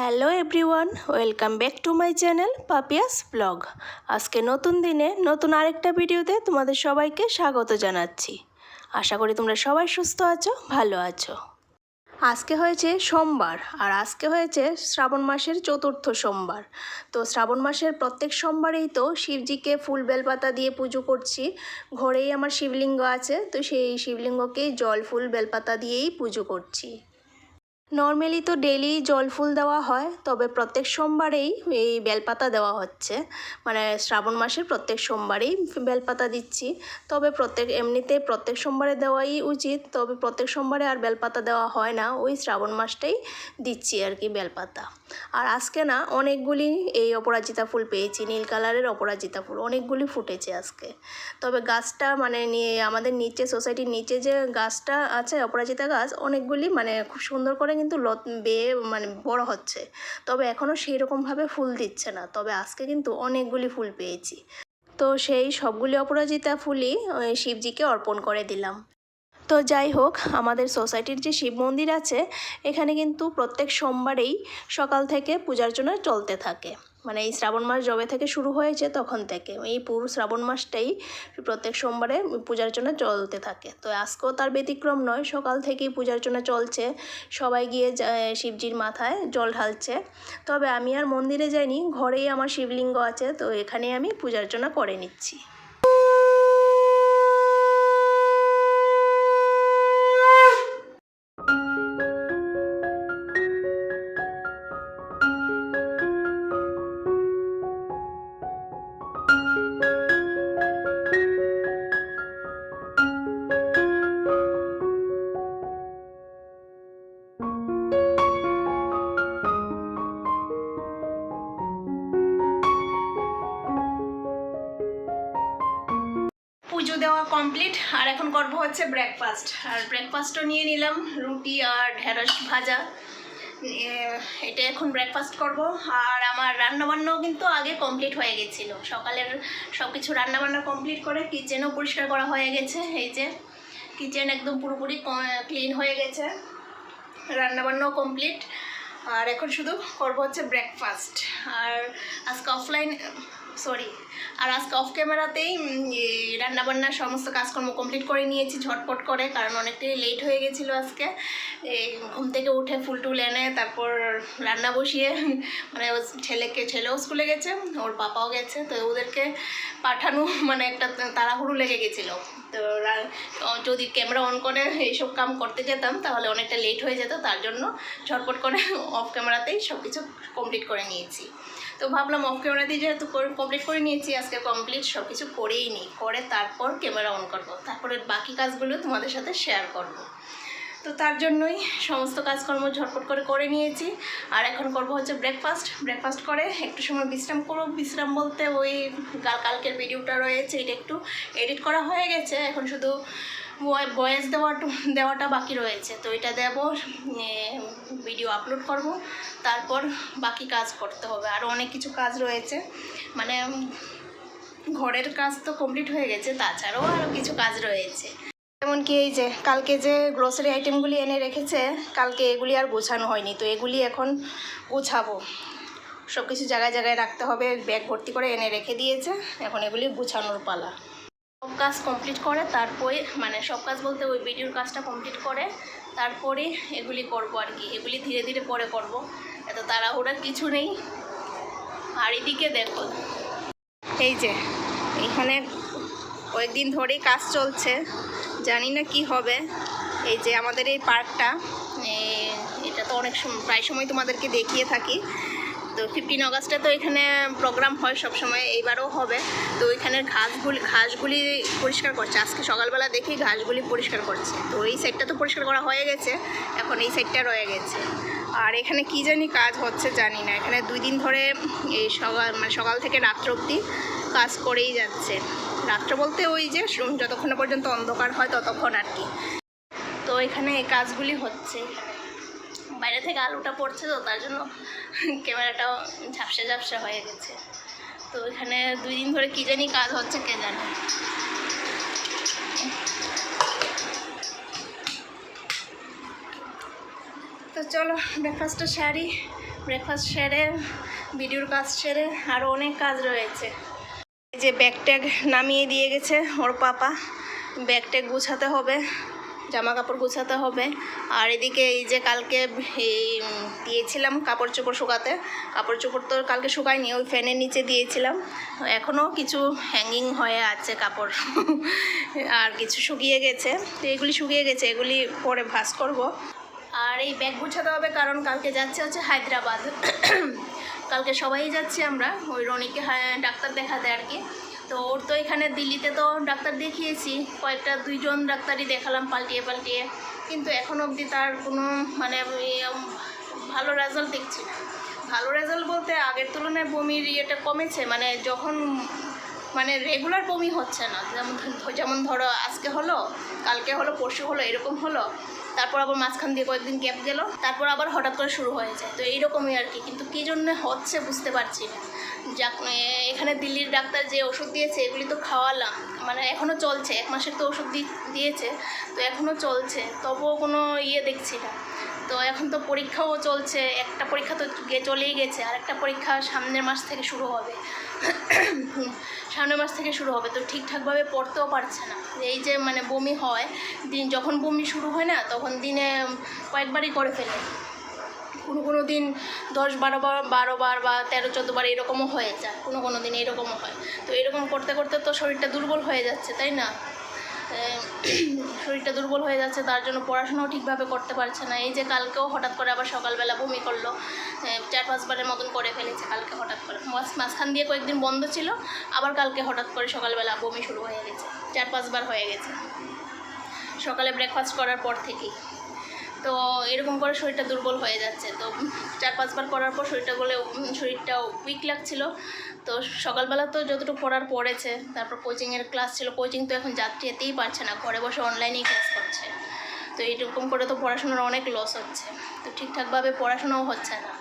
Hello everyone, welcome back to my channel Papiya's blog. আজকে নতুন দিনে নতুন আরেকটা ভিডিওতে তোমাদের সবাইকে স্বাগত জানাচ্ছি। আশা করি তোমরা সবাই সুস্থ আছো, ভালো আছো। আজকে হয়েছে সোমবার, আর আজকে হয়েছে শ্রাবণ মাসের চতুর্থ সোমবার। তো শ্রাবণ মাসের প্রত্যেক সোমবারেই তো শিবজিকে ফুল বেলপাতা দিয়ে পুজো করছি। ঘরেই আমার শিবলিঙ্গ আছে, তো সেই শিবলিঙ্গকেই জল, ফুল, বেলপাতা দিয়েই পুজো করছি। নর্মালি তো ডেলি জল ফুল দেওয়া হয়, তবে প্রত্যেক সোমবারেই এই বেলপাতা দেওয়া হচ্ছে। মানে শ্রাবণ মাসের প্রত্যেক সোমবারেই বেলপাতা দিচ্ছি। তবে প্রত্যেক, এমনিতে প্রত্যেক সোমবারে দেওয়াই উচিত, তবে প্রত্যেক সোমবারে আর বেলপাতা দেওয়া হয় না। ওই শ্রাবণ মাসটাই দিচ্ছি আর কি বেলপাতা। আর আজকে না অনেকগুলি এই অপরাজিতা ফুল পেয়েছি, নীল কালারের অপরাজিতা ফুল, অনেকগুলি ফুটেছে আজকে। তবে গাছটা মানে নিয়ে আমাদের নিচে, সোসাইটির নিচে যে গাছটা আছে, অপরাজিতা গাছ, অনেকগুলি মানে খুব সুন্দর করে কিন্তু লত, বেয়ে মানে বড় হচ্ছে। তবে এখনও সেই রকমভাবে ফুল দিচ্ছে না। তবে আজকে কিন্তু অনেকগুলি ফুল পেয়েছি। তো সেই সবগুলি অপরাজিতা ফুলই শিবজিকে অর্পণ করে দিলাম। তো যাই হোক, আমাদের সোসাইটির যে শিব মন্দির আছে, এখানে কিন্তু প্রত্যেক সোমবারেই সকাল থেকে পূজার জন্য চলতে থাকে। মানে এই শ্রাবণ মাস যবে থেকে শুরু হয়েছে তখন থেকে। এই পুরো শ্রাবণ মাসটাই প্রত্যেক সোমবারে পূজার জন্য চলতে থাকে। তো আজকেও তার ব্যতিক্রম নয়, সকাল থেকেই পূজার জন্য চলছে। সবাই গিয়ে শিবজির মাথায় জল ঢালছে। তবে আমি আর মন্দিরে যাইনি, ঘরেই আমার শিবলিঙ্গ আছে, তো এখানেই আমি পূজার জন্য করে নিচ্ছি। দেওয়া কমপ্লিট আর এখন করব হচ্ছে ব্রেকফাস্ট আর ব্রেকফাস্টও নিয়ে নিলাম, রুটি আর ঢেঁড়স ভাজা। এটা এখন ব্রেকফাস্ট করব। আর আমার রান্নাবান্নাও কিন্তু আগে কমপ্লিট হয়ে গেছিল। সকালের সব কিছু রান্নাবান্না কমপ্লিট করে কিচেনও পরিষ্কার করা হয়ে গেছে। এই যে কিচেন একদম পুরোপুরি ক্লিন হয়ে গেছে। রান্নাবান্নাও কমপ্লিট আর এখন শুধু করব হচ্ছে ব্রেকফাস্ট আর আজকে অফলাইন সরি আর আজকে অফ ক্যামেরাতেই রান্নাবান্নার সমস্ত কাজকর্ম কমপ্লিট করে নিয়েছি, ঝটপট করে, কারণ অনেকটাই লেট হয়ে গেছিল আজকে। ঘুম থেকে উঠে ফুল টুল এনে তারপর রান্না বসিয়ে মানে ছেলেকে, ছেলেও স্কুলে গেছে, ওর পাপাও গেছে, তো ওদেরকে পাঠানো মানে একটা তাড়াহুড়ো লেগে গেছিল। তো যদি ক্যামেরা অন করে এইসব কাম করতে যেতাম, তাহলে অনেকটা লেট হয়ে যেত, তার জন্য ঝটপট করে অফ ক্যামেরাতেই সব কিছু কমপ্লিট করে নিয়েছি। তো ভাবলাম অফ দিয়ে যেহেতু কমপ্লিট করে নিয়েছি, আজকে কমপ্লিট সব কিছু করেই নিই। করে তারপর ক্যামেরা অন করব। তারপরে বাকি কাজগুলো তোমাদের সাথে শেয়ার করব। তো তার জন্যই সমস্ত কাজকর্ম ঝটপট করে করে নিয়েছি। আর এখন করব হচ্ছে ব্রেকফাস্ট ব্রেকফাস্ট করে একটু সময় বিশ্রাম করব। বিশ্রাম বলতে ওই কাল কালকের ভিডিওটা রয়েছে, এটা একটু এডিট করা হয়ে গেছে। এখন শুধু ভয়েস দেওয়াটা দেওয়াটা বাকি রয়েছে। তো এটা দেব ভিডিও আপলোড করব। তারপর বাকি কাজ করতে হবে। আরও অনেক কিছু কাজ রয়েছে। মানে ঘরের কাজ তো কমপ্লিট হয়ে গেছে, তাছাড়াও আরও কিছু কাজ রয়েছে। যেমন কি এই যে, কালকে যে গ্রোসারি আইটেমগুলি এনে রেখেছে, কালকে এগুলি আর গোছানো হয়নি। তো এগুলি এখন গোছাবো। সব কিছু জায়গায় জায়গায় রাখতে হবে। ব্যাগ ভর্তি করে এনে রেখে দিয়েছে। এখন এগুলি গুছানোর পালা। সব কাজ কমপ্লিট করে, তারপরে মানে সব কাজ বলতে ওই ভিডিওর কাজটা কমপ্লিট করে, তারপরে এগুলি করব আর কি। এগুলি ধীরে ধীরে পরে করব। এত তাড়াহুড়ার কিছু নেই। আর এদিকে দেখো, এই যে এখানে কয়েকদিন ধরেই কাজ চলছে। জানি না কি হবে। এই যে আমাদের এই পার্কটা এটা তো অনেক সময় প্রায় সময় তোমাদেরকে দেখিয়ে থাকি। তো ফিফটিন আগস্টে তো এখানে প্রোগ্রাম হয় সব সময় এইবারও হবে। তো ওইখানের ঘাসগুলি ঘাসগুলি পরিষ্কার করছে। আজকে সকালবেলা দেখি ঘাসগুলি পরিষ্কার করছে। তো এই সাইডটা তো পরিষ্কার করা হয়ে গেছে। এখন এই সাইডটা রয়ে গেছে। আর এখানে কি জানি কাজ হচ্ছে জানি না। এখানে দুই দিন ধরে এই সকাল মানে সকাল থেকে রাত্র অবধি কাজ করেই যাচ্ছে। রাত্র বলতে ওই যে যতক্ষণ পর্যন্ত অন্ধকার হয় ততক্ষণ আর কি। তো এখানে এই কাজগুলি হচ্ছে। বাইরে থেকে আলোটা পড়ছে তো, তার জন্য ক্যামেরাটাও ঝাপসা ঝাপসা হয়ে গেছে। তো এখানে দুই দিন ধরে কী জানি কাজ হচ্ছে কে জানে। তো চলো ব্রেকফাস্টটা সারি। ব্রেকফাস্ট সেরে, ভিডিওর কাজ সেরে আরও অনেক কাজ রয়েছে। এই যে ব্যাগ ট্যাগ নামিয়ে দিয়ে গেছে ওর পাপা। ব্যাগ ট্যাগ গুছাতে হবে। জামা কাপড় গুছাতে হবে। আর এদিকে এই যে কালকে এই দিয়েছিলাম কাপড় চোপড় শুকাতে, কাপড় চোপড় তো কালকে শুকায়নি, ওই ফ্যানের নিচে দিয়েছিলাম। এখনও কিছু হ্যাঙ্গিং হয়ে আছে কাপড়। আর কিছু শুকিয়ে গেছে। তো এগুলি শুকিয়ে গেছে, এগুলি পরে ভাস করব। আর এই ব্যাগ গুছাতে হবে কারণ কালকে যাচ্ছে হচ্ছে হায়দ্রাবাদ। কালকে সবাই যাচ্ছি আমরা, ওই রনিকে ডাক্তার দেখাতে আর কি। তো ওর তো এখানে দিল্লিতে তো ডাক্তার দেখিয়েছি। কয়েকটা দুইজন ডাক্তারই দেখালাম পাল্টিয়ে পাল্টিয়ে। কিন্তু এখন অবধি তার কোনো মানে ভালো রেজাল্ট দেখছি না। ভালো রেজাল্ট বলতে আগের তুলনায় বমির ইয়েটা কমেছে মানে যখন মানে রেগুলার বমি হচ্ছে না, যেমন যেমন ধরো আজকে হলো, কালকে হলো, পরশু হলো, এরকম হলো, তারপর আবার মাঝখান দিয়ে কয়েকদিন গ্যাপ গেল, তারপর আবার হঠাৎ করে শুরু হয়ে যায়। তো এইরকমই আর কি, কিন্তু কী জন্য হচ্ছে বুঝতে পারছি না। এখানে দিল্লির ডাক্তার যে ওষুধ দিয়েছে, এগুলি তো খাওয়ালাম। মানে এখনও চলছে, এক মাসের তো ওষুধ দিয়েছে, তো এখনও চলছে, তবুও কোনো ইয়ে দেখছি না। তো এখন তো পরীক্ষাও চলছে, একটা পরীক্ষা তো চলেই গেছে, আর একটা পরীক্ষা সামনের মাস থেকে শুরু হবে। সামনের মাস থেকে শুরু হবে, তো ঠিকঠাকভাবে পড়তেও পারছে না। এই যে মানে বমি হয়, দিন যখন বমি শুরু হয় না, তখন দিনে কয়েকবারই করে ফেলে। কোনো কোনো দিন দশ বারো বার বারো বার বা তেরো চোদ্দ বার এরকমও হয়ে যায়। কোনো কোনো দিন এরকমও হয়। তো এরকম করতে করতে তো শরীরটা দুর্বল হয়ে যাচ্ছে, তাই না? শরীরটা দুর্বল হয়ে যাচ্ছে, তার জন্য পড়াশোনাও ঠিকভাবে করতে পারছে না। এই যে কালকেও হঠাৎ করে আবার সকালবেলা বমি করল চার পাঁচবারের মতন করে ফেলেছে কালকে হঠাৎ করে। মাঝ- মাঝখান দিয়ে কয়েকদিন বন্ধ ছিল, আবার কালকে হঠাৎ করে সকালবেলা বমি শুরু হয়ে গেছে। চার পাঁচবার হয়ে গেছে। সকালে ব্রেকফাস্ট করার পর থেকেই। তো এরকম করে শরীরটা দুর্বল হয়ে যাচ্ছে। তো চার পাঁচবার করার পর শরীরটা বলে শরীরটা উইক লাগছিল। তো সকালবেলা তো যতটুকু পড়ার পড়েছে, তারপর কোচিংয়ের ক্লাস ছিল কোচিং তো এখন যাত্রী যেতেই পারছে না, ঘরে বসে অনলাইনেই ক্লাস করছে। তো এইরকম করে তো পড়াশোনার অনেক লস হচ্ছে। তো ঠিকঠাকভাবে পড়াশোনাও হচ্ছে না।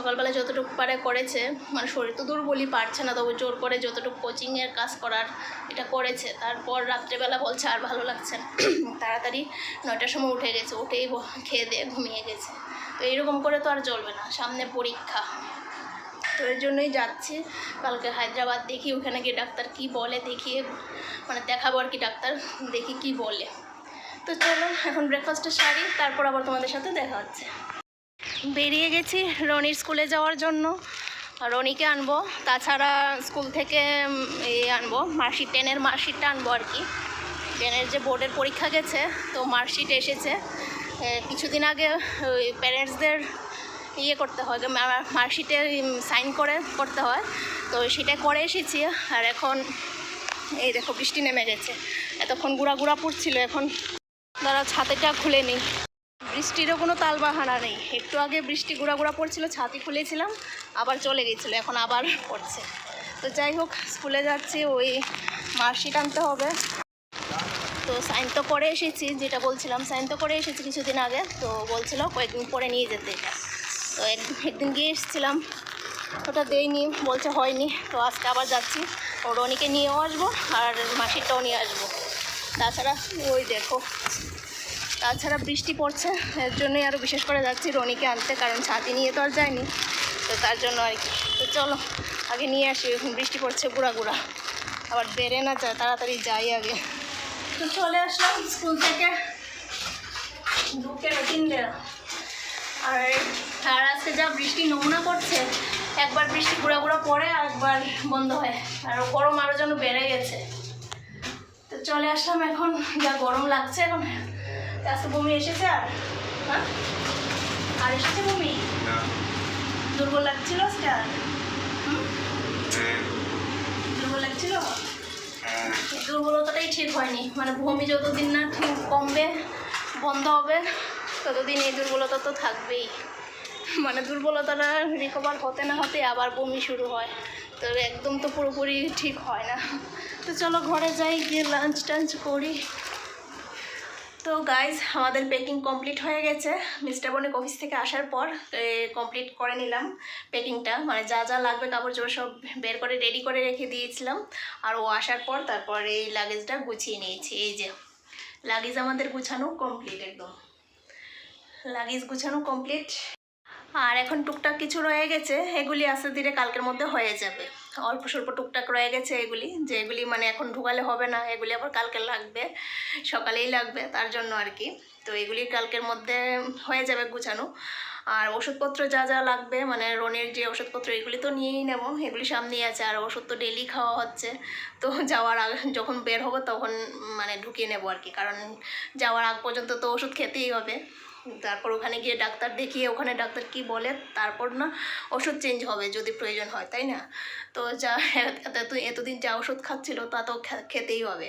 সকালবেলা যতটুকু পারে করেছে মানে শরীর তো দুর্বলই পারছে না, তবু জোর করে যতটুকু কোচিংয়ের কাজ করার এটা করেছে, তারপর রাত্রেবেলা বলছে আর ভালো লাগছে না। তাড়াতাড়ি নয়টার সময় উঠে গেছে, উঠেই খেয়ে দিয়ে ঘুমিয়ে গেছে। তো এইরকম করে তো আর চলবে না, সামনে পরীক্ষা। তো এর জন্যই যাচ্ছি, কালকে হায়দ্রাবাদ দেখি ওখানে গিয়ে ডাক্তার কি বলে, দেখিয়ে মানে দেখাবো আর কি ডাক্তার, দেখি কি বলে। তো চলো, এখন ব্রেকফাস্টটা সারি, তারপর আবার তোমাদের সাথে দেখা হচ্ছে। বেরিয়ে গেছি রনির স্কুলে যাওয়ার জন্য। রনিকে আনব তাছাড়া স্কুল থেকে উম, এ আনব মার্কশিট টেনের মার্কশিটটা আনব আর কি। টেনের যে বোর্ডের পরীক্ষা গেছে তো মার্কশিট এসেছে। কিছুদিন আগে ওই প্যারেন্টসদের ইয়ে করতে হয় মার্কশিটে সাইন করে করতে হয়। তো সেটা করে এসেছি আর এখন এই দেখো বৃষ্টি নেমে গেছে। এতক্ষণ গুঁড়া গুঁড়া পড়ছিল এখন দাঁড়া ছাতেটা খুলে নিই। বৃষ্টিরও কোনো তালবাহানা নেই। একটু আগে বৃষ্টি গুঁড়া গুঁড়া পড়ছিল, ছাতি খুলেছিলাম, আবার চলে গেছিল, এখন আবার পড়ছে। তো যাই হোক, স্কুলে যাচ্ছি, ওই মার্কশিট আনতে হবে। তো সাইন তো করে এসেছি, যেটা বলছিলাম সাইন তো করে এসেছি কিছুদিন আগে, তো বলছিল কয়েকদিন পরে নিয়ে যেতে। তো একদিন একদিন গিয়ে এসেছিলাম, ওটা দেয়নি বলছে হয়নি, তো আজকে আবার যাচ্ছি। ও রনিকে নিয়েও আসব, আর মাসিরটাও নিয়ে আসব। তাছাড়া ওই দেখো তাছাড়া বৃষ্টি পড়ছে, এর জন্যই আরও বিশেষ করে যাচ্ছি রনিকে আনতে, কারণ ছাতি নিয়ে তো আর যায়নি। তো তার জন্য আর কি। তো চলো, আগে নিয়ে আসি, এখন বৃষ্টি পড়ছে গুঁড়া গুঁড়া। আবার বেড়ে না যায়, তাড়াতাড়ি যাই আগে। তো চলে আসলাম স্কুল থেকে। ঢুকে তিনটে আর আর আজকে যা বৃষ্টি নমুনা পড়ছে, একবার বৃষ্টি গুঁড়া গুঁড়া পড়ে আর একবার বন্ধ হয়। আর গরম আরও যেন বেড়ে গেছে। তো চলে আসলাম এখন, যা গরম লাগছে এখন। আজকে বমি এসেছে আর? হ্যাঁ? আর এসেছে বমি? দুর্বল লাগছিল আজকে আর হ্যাঁ। দুর্বল লাগছিল? হ্যাঁ। দুর্বলতাটাই ঠিক হয়নি। মানে বমি যতদিন না ঠিক কমবে বন্ধ হবে ততদিন এই দুর্বলতা তো থাকবেই। মানে দুর্বলতাটা রিকভার হতে না হতে আবার বমি শুরু হয়। তো একদম তো পুরোপুরি ঠিক হয় না। তো চলো ঘরে যাই গিয়ে লাঞ্চ টাঞ্চ করি। তো গাইজ আমাদের প্যাকিং কমপ্লিট হয়ে গেছে। মিস্টার বনিক অফিস থেকে আসার পর কমপ্লিট করে নিলাম প্যাকিংটা মানে যা যা লাগবে কাপড় চোপড় সব বের করে রেডি করে রেখে দিয়েছিলাম। আর ও আসার পর তারপর এই লাগেজটা গুছিয়ে নিয়েছি। এই যে লাগেজ আমাদের গুছানো কমপ্লিট একদম। লাগেজ গুছানো কমপ্লিট আর এখন টুকটাক কিছু রয়ে গেছে, এগুলি আস্তে ধীরে কালকের মধ্যে হয়ে যাবে। অল্প স্বল্প টুকটাক রয়ে গেছে এগুলি, যে এগুলি মানে এখন ঢুকালে হবে না, এগুলি আবার কালকে লাগবে, সকালেই লাগবে তার জন্য আর কি। তো এগুলি কালকের মধ্যে হয়ে যাবে গুছানো। আর ওষুধপত্র যা যা লাগবে মানে রনির যে ওষুধপত্র, এগুলি তো নিয়েই নেব, এগুলি সামনেই আছে, আর ওষুধ তো ডেলি খাওয়া হচ্ছে। তো যাওয়ার আগে, যখন বের হব তখন মানে ঢুকিয়ে নেব আর কি, কারণ যাওয়ার আগ পর্যন্ত তো ওষুধ খেতেই হবে। তারপর ওখানে গিয়ে ডাক্তার দেখিয়ে ওখানে ডাক্তার কি বলে, তারপর না ওষুধ চেঞ্জ হবে যদি প্রয়োজন হয়, তাই না? তো যা এত এতদিন যা ওষুধ খাচ্ছিলো তা তো খেতেই হবে।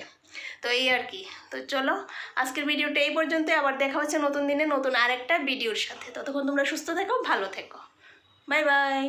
তো এই আর কি। তো চলো, আজকের ভিডিওটা এই পর্যন্ত আবার দেখা হচ্ছে নতুন দিনে নতুন আরেকটা ভিডিওর সাথে। ততক্ষণ তোমরা সুস্থ থেকো, ভালো থেকো। Bye bye.